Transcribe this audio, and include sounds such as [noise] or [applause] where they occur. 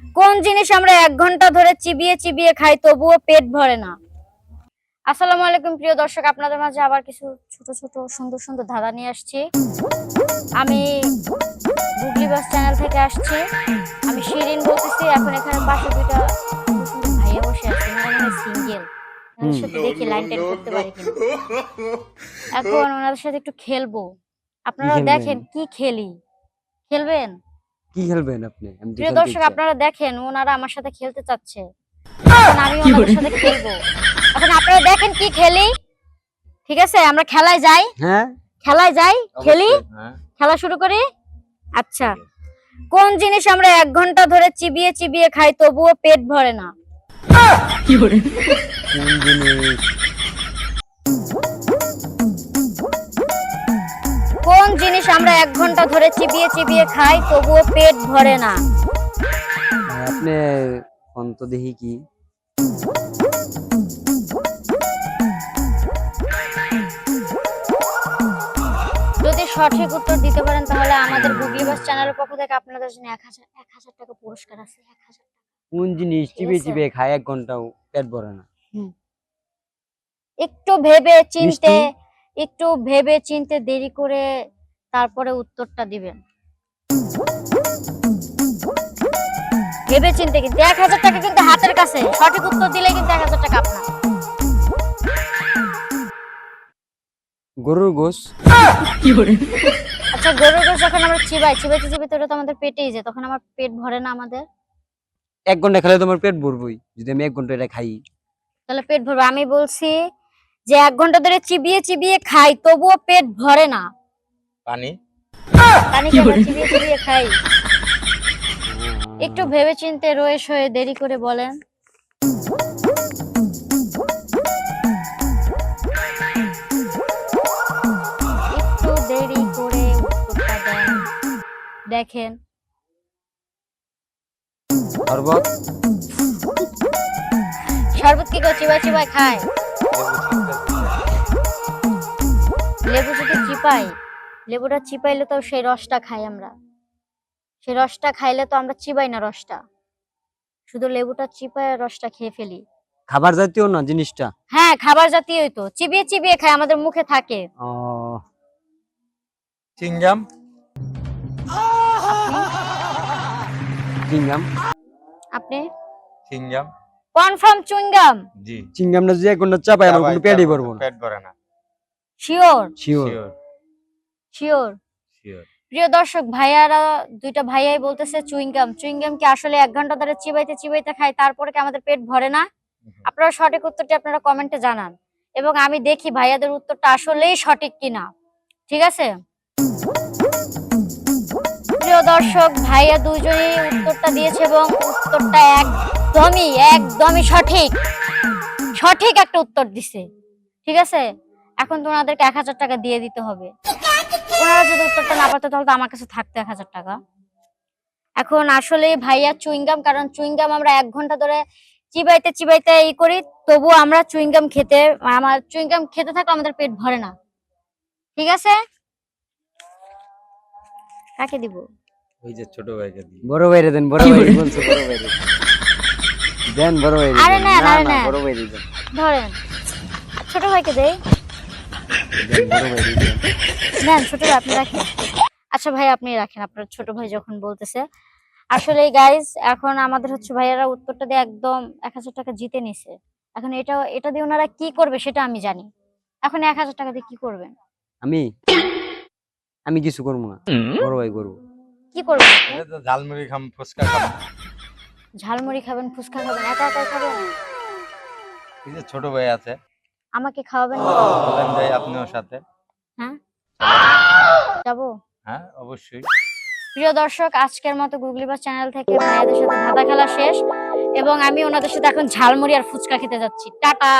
কোন জিনিস আমরা এক ঘণ্টা ধরে চিবিয়ে চিবিয়ে খাই তবুও পেট ভরে না? আসসালামু আলাইকুম প্রিয় দর্শক আপনাদের মাঝে আবার কিছু ছোট ছোট সুন্দর সুন্দর ধাঁধা নিয়ে আসছি। আমি গুগলি বাস চ্যানেল থেকে আসছি। আমি শিরিন বলতেছি এখন এখানে পাশে দুইটা ভাইয়া বসে আছে। সিঙ্গেল। দেখি লাইন টাইন করতে পারি [laughs] এখন ওনাদের সাথে একটু খেলব। আপনারা দেখেন কি খেলি। খেলবেন? কি খেলবেন আপনি? প্রিয় দর্শক আপনারা দেখেন ওনারা আমার সাথে খেলতে চাচ্ছে। [laughs] এখন আমি ওনাদের সাথে খেলব। এখন আপনারা দেখেন কি খেলি। ঠিক আছে আমরা খেলায় যাই। হ্যাঁ? খেলায় যাই খেলি। হ্যাঁ। খেলা শুরু করি? আচ্ছা। কোন জিনিস আমরা এক ঘণ্টা ধরে চিবিয়ে চিবিয়ে খাই তবুও পেট ভরে না? [laughs] কোন জিনিস কোন জিনিস? আমরা এক ঘণ্টা ধরে চিবিয়ে চিবিয়ে খাই তবুও পেট ভরে না। আপনি ফোন তো দেখি কি? যদি সঠিক উত্তর দিতে পারেন তাহলে আমাদের গুগলি বাস চ্যানেলের পক্ষ থেকে আপনাদের জন্য এক হাজার এক হাজার টাকা পুরস্কার আছে এক হাজার কোন জিনিস ঠিক চিবে আছে। চিবে খায় এক ঘন্টাও পেট ভরে না? একটু ভেবে চিনতে একটু ভেবে চিনতে দেরি করে তারপরে উত্তরটা দিবেন। ভেবে চিনতে কিন্তু এক হাজার টাকা কিন্তু হাতের কাছে। সঠিক উত্তর দিলে কিন্তু এক হাজার টাকা আপনার। গরুর গোস আচ্ছা গরুর গোশ যখন আমরা চিবাই চিবাইতে চিবাইতে ওটা তো আমাদের পেটেই যায় তখন আমার পেট ভরে না আমাদের? এক ঘণ্টা খেলে তোমার পেট ভরবই যদি আমি এক ঘণ্টা এটা খাই। তাহলে পেট ভরবে। আমি বলছি যে এক ঘণ্টা ধরে চিবিয়ে চিবিয়ে খাই তবুও পেট ভরে না। পানি। পানি চিবিয়ে চিবিয়ে খাই। একটু ভেবে চিনতে রয়েস হয়ে দেরি করে বলেন। একটু দেরি করে উত্তরটা দেন। দেখেন। শরবত? শরবত কি করে চিবাই চিবাই খায়। লেবু যদি চিপাই লেবুটা চিপাইলে তো সেই রসটা খাই আমরা। সেই রসটা খাইলে তো আমরা চিবাই না রসটা। শুধু লেবুটা চিপায় রসটা খেয়ে ফেলি। খাবার জাতীয় না জিনিসটা? হ্যাঁ খাবার জাতীয়ই তো। চিবিয়ে চিবিয়ে খায় আমাদের মুখে থাকে। ও। চিংগাম? চিংগাম? আপনি? চিংগাম। Confirm chewing gum? জি। চিংগামটা যে এক ঘণ্টা চাপাই আমার কোনো পেটই ভরবো না। পেট ভরে না। শিওর। শিওর। শিওর প্রিয় দর্শক ভাইয়ারা দুইটা ভাইয়াই বলতেছে চুইংগাম। চুইংগাম কি আসলে এক ঘণ্টা ধরে চিবাইতে চিবাইতে খায় তারপরে কি আমাদের পেট ভরে না? আপনারা সঠিক উত্তরটি আপনারা কমেন্টে জানান। এবং আমি দেখি ভাইয়াদের উত্তরটা আসলেই সঠিক কিনা। ঠিক আছে? প্রিয় দর্শক ভাইয়া দুইজনই উত্তরটা দিয়েছে এবং উত্তরটা একদমই একদমই সঠিক। সঠিক একটা উত্তর দিছে। ঠিক আছে? এখন তো ওনাদেরকে এক হাজার টাকা দিয়ে দিতে হবে। ওনারা যদি উত্তরটা না পারতো তাহলে তো আমার কাছে থাকতো এক হাজার টাকা। এখন আসলে ভাইয়া চুইংগাম কারণ চুইংগাম আমরা এক ঘণ্টা ধরে চিবাইতে চিবাইতে ই করি তবু আমরা চুইংগাম খেতে আমার চুইংগাম খেতে থাকলে আমাদের পেট ভরে না। ঠিক আছে? কাকে দিব? ওই যে ছোট ভাইকে দিই। বড় বাইরে দেন বড় বাইরে বলছে বড় বাইরে দেন। বড় বাইরে আরে না, না আরে না। বড় বাইরে দেন। ধরেন ছোট ভাইকে দেই দেন, বড় বাইরে দেন নেন ছোট ভাই আপনি রাখেন। আচ্ছা ভাই আপনি রাখেন। আপনার ছোট ভাই যখন বলতেছে আসলে গাইজ এখন আমাদের হচ্ছে ভাইয়ারা উত্তরটা দিয়ে একদম এক হাজার টাকা জিতে নিছে। এখন এটা এটা দিয়ে ওনারা কি করবে সেটা আমি জানি। এখন এক হাজার টাকা দিয়ে কি করবেন? আমি? আমি কিছু করব না। বড় ভাই করব। কি করবেন এটা ঝালমুড়ি খাম ফুচকা খাম। ঝালমুড়ি খাবেন ফুচকা খাবেন একা একা খাবেন? এই যে ছোট ভাই আছে। আমাকে খাওয়াবেন? বলেন যাই আপনিও সাথে। হ্যাঁ। যাব? হ্যাঁ অবশ্যই। প্রিয় দর্শক আজকের মতো গুগলি বাস চ্যানেল থেকে ভাইয়াদের সাথে ধাঁধা খেলা শেষ এবং আমি ওনাদের সাথে এখন ঝালমুড়ি আর ফুচকা খেতে যাচ্ছি। টাটা!